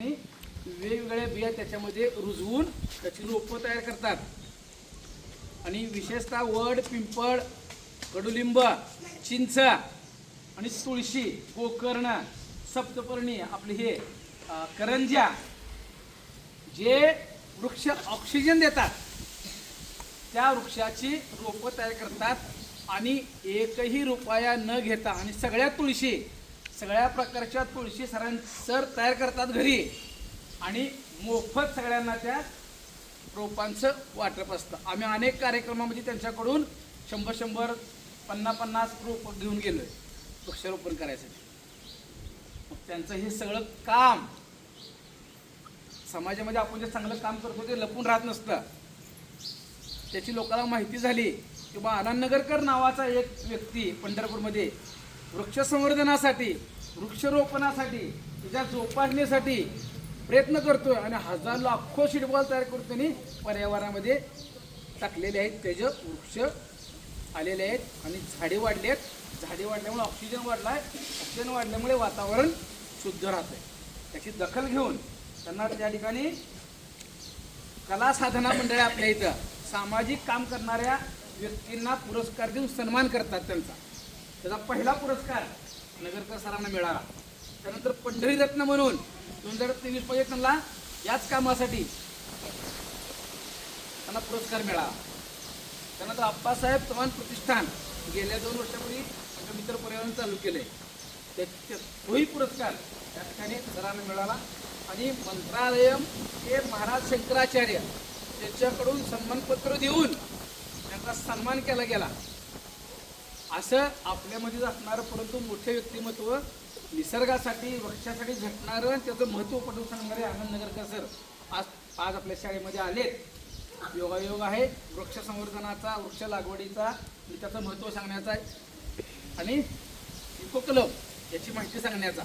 आणि वेगवेगळ्या बिया त्याच्यामध्ये रुजवून त्याची रोपं तयार करतात. आणि विशेषतः वड पिंपळ कडुलिंब चिंच आणि तुळशी गोकर्ण सप्तपर्णी आपले हे करंज्या जे वृक्ष ऑक्सिजन देतात त्या वृक्षाची रोपं तयार करतात आणि एकही रुपया न घेता आणि सगळ्या तुळशी सगळ्या प्रकारच्या तुळशी सरां सर तयार करतात घरी. आणि मोफत सगळ्यांना त्या रोपांचं वाटप असतं. आम्ही अनेक कार्यक्रमामध्ये त्यांच्याकडून शंभर शंभर पन्नास पन्नास रोप घेऊन गेलोय वृक्षारोपण करायसाठी. मग त्यांचं हे सगळं काम समाजामध्ये आपण जे चांगलं काम करतो ते लपून राहत नसतं. त्याची लोकांना माहिती झाली की बा आनंद नगरकर नावाचा एक व्यक्ती पंढरपूरमध्ये वृक्ष संवर्धनासाठी वृक्षरोपणासाठी तिच्या जोपासण्यासाठी प्रयत्न करतोय आणि हजार लाखो शिडबॉल तयार करतो आणि पर्यावरणामध्ये टाकलेले आहेत त्याचे वृक्ष आलेले आहेत आणि झाडे वाढले आहेत. झाडे वाढल्यामुळे ऑक्सिजन वाढला आहे ऑक्सिजन वाढल्यामुळे वातावरण शुद्ध राहतं आहे त्याची दखल घेऊन त्यांना त्या ठिकाणी कला साधना मंडळ आपल्या इथं सामाजिक काम करणाऱ्या व्यक्तींना पुरस्कार देऊन सन्मान करतात त्यांचा. त्याचा पहिला पुरस्कार नगरकर सरांना मिळाला. त्यानंतर पंढरी रत्न म्हणून दोन हजार तेवीस पर्यटनला याच कामासाठी त्यांना पुरस्कार मिळाला. त्यानंतर आप्पासाहेब चव्हाण प्रतिष्ठान गेल्या दोन वर्षापूर्वी आमच्या मित्र पर्यावरण चालू केले. तोही पुरस्कार त्या ठिकाणी सरांना मिळाला. आणि मंत्रालय हे महाराज शंकराचार्य त्यांच्याकडून सन्मानपत्र देऊन त्यांचा सन्मान केला गेला. असं आपल्यामध्ये असणारं परंतु मोठे व्यक्तिमत्व निसर्गासाठी वृक्षासाठी झटणारं आणि त्याचं महत्त्व पटवून सांगणारे आनंद नगरकर सर आज आज आपल्या शाळेमध्ये आलेत. योगायोग आहे वृक्ष संवर्धनाचा वृक्ष लागवडीचा आणि त्याचं महत्त्व सांगण्याचा आणि इको क्लब याची माहिती सांगण्याचा.